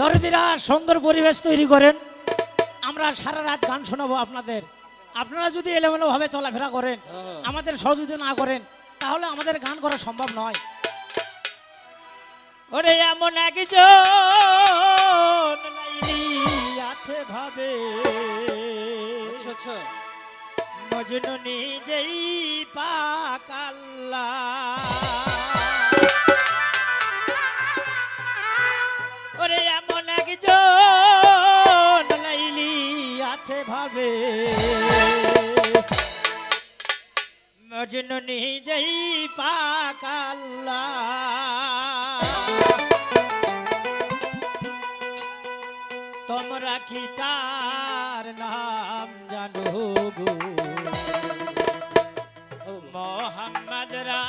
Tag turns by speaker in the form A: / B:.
A: দরদিরা সুন্দর পরিবেশ তৈরি করেন। আমরা সারা রাত গান শোনাবো আপনাদের। আপনারা যদি এলোমেলো ভাবে চলাফেরা করেন
B: হ্যাঁ।
A: আমাদের সহযোগিতা না করেন তাহলে আমাদের গান করা সম্ভব নয়। ওরে এমন একজন লাইলি আছে ভাবে।
B: আচ্ছা আচ্ছা।
A: মজনু নিজেই পাকাল্লা একজন লাইলি আছে ভাবে। মজনু নিজেই পাকাল্লা তোমরা কি তার নাম জানো গো? মোহাম্মদ রা